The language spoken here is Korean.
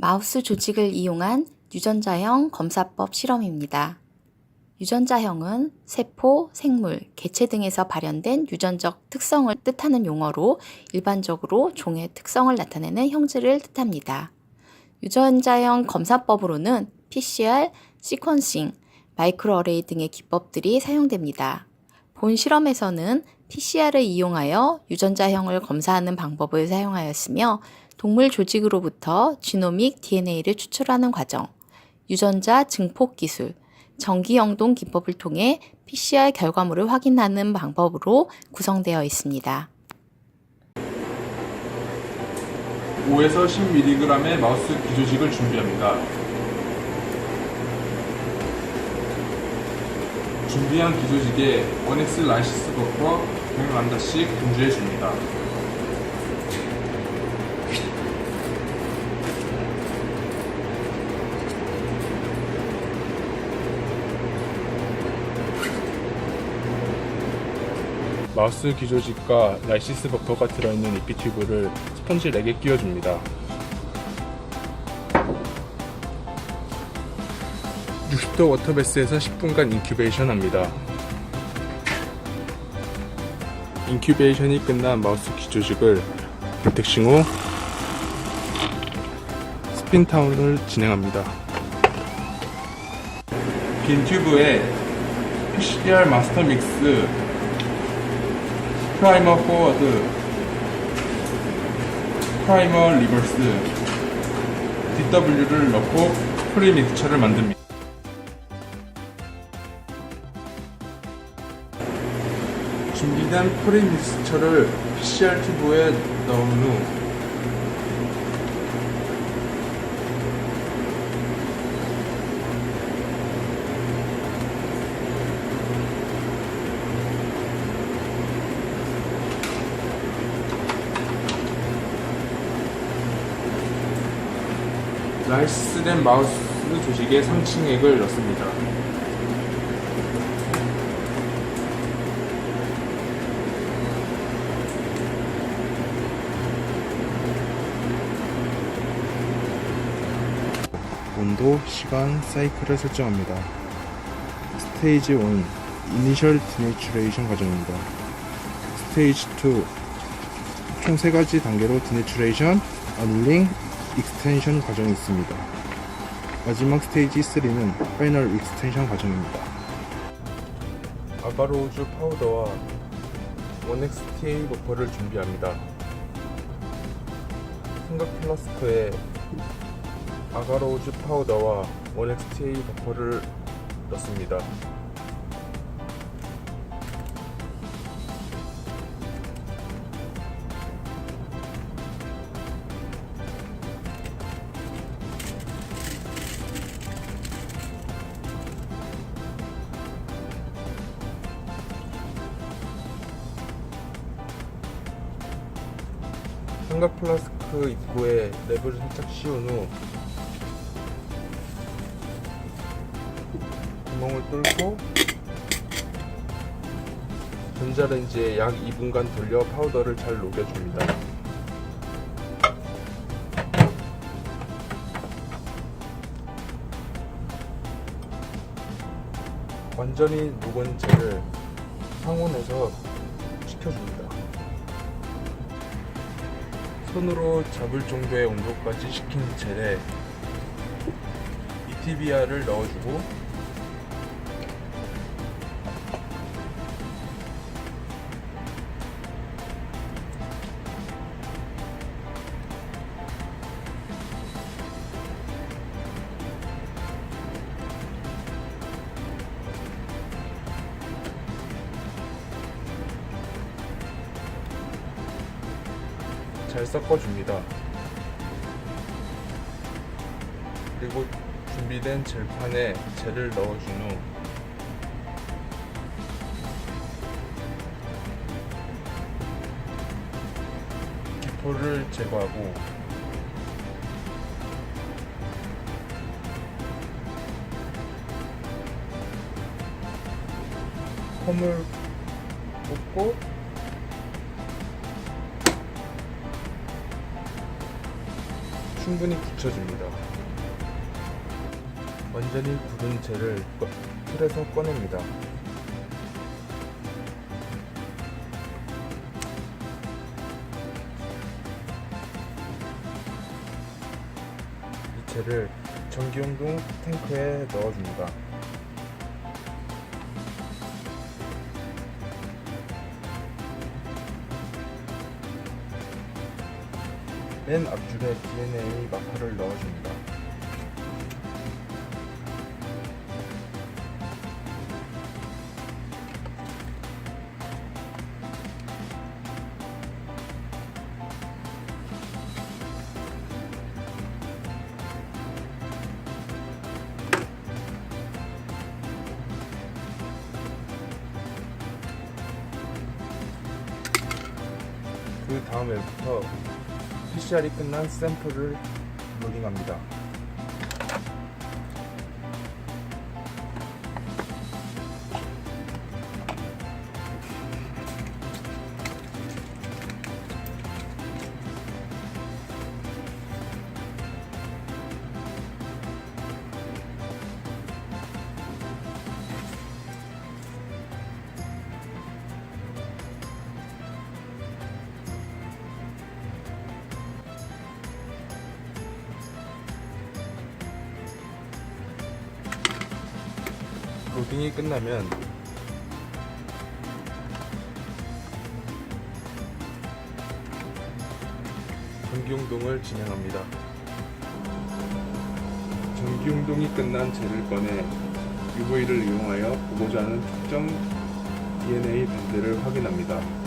마우스 조직을 이용한 유전자형 검사법 실험입니다. 유전자형은 세포, 생물, 개체 등에서 발현된 유전적 특성을 뜻하는 용어로 일반적으로 종의 특성을 나타내는 형질을 뜻합니다. 유전자형 검사법으로는 PCR, 시퀀싱, 마이크로어레이 등의 기법들이 사용됩니다. 본 실험에서는 PCR을 이용하여 유전자형을 검사하는 방법을 사용하였으며 동물 조직으로부터 지노믹 DNA를 추출하는 과정, 유전자 증폭 기술, 전기 영동 기법을 통해 PCR 결과물을 확인하는 방법으로 구성되어 있습니다. 5에서 10mg의 마우스 기조직을 준비합니다. 준비한 기조직에 원엑스 라이시스 버퍼 100란다씩 분주해 줍니다. 마우스 기조직과 라이시스 버퍼가 들어있는 이피튜브를 스펀지 렉에 끼워줍니다. 60도 워터베스에서 10분간 인큐베이션 합니다. 인큐베이션이 끝난 마우스 기조직을 텍싱 후 스핀 타운을 진행합니다. 빈 튜브에 PCR 마스터 믹스 프라이머 포워드, 프라이머 리버스, DW를 넣고 프리 믹스처를 만듭니다. 준비된 프리 믹스처를 PCR 튜브에 넣은 후 라이스된 마우스 조직에 상층액을 넣습니다. 온도, 시간, 사이클을 설정합니다. 스테이지 1, 이니셜 디내추레이션 과정입니다. 스테이지 2, 총 3가지 단계로 디내추레이션, 언링, 익스텐션 과정이 있습니다. 마지막 스테이지 3는 파이널 익스텐션 과정입니다. 아바로우즈 파우더와 원엑스TA 버퍼를 준비합니다. 삼각 플라스크에 아가로우즈 파우더와 원엑스TA 버퍼를 넣습니다. 삼각 플라스크 입구에 랩을 살짝 씌운 후 구멍을 뚫고 전자레인지에 약 2분간 돌려 파우더를 잘 녹여줍니다. 완전히 녹은 젤을 상온에서 식혀줍니다. 손으로 잡을 정도의 온도까지 식힌 젤에 ETBR을 넣어주고 잘 섞어줍니다. 그리고 준비된 젤판에 젤을 넣어준 후 기포를 제거하고 홈을 꽂고 충분히 굳혀줍니다. 완전히 굳은 꺼- 틀에서 꺼냅니다. 이 채를 전기용동 탱크에 넣어줍니다. 맨 앞줄에 DNA 마커를 넣어줍니다. 그 다음에부터 PCR이 끝난 샘플을 로딩합니다. 로딩이 끝나면 전기용동을 진행합니다. 전기용동이 끝난 젤을 꺼내 UV를 이용하여 보고자 하는 특정 DNA 밴드를 확인합니다.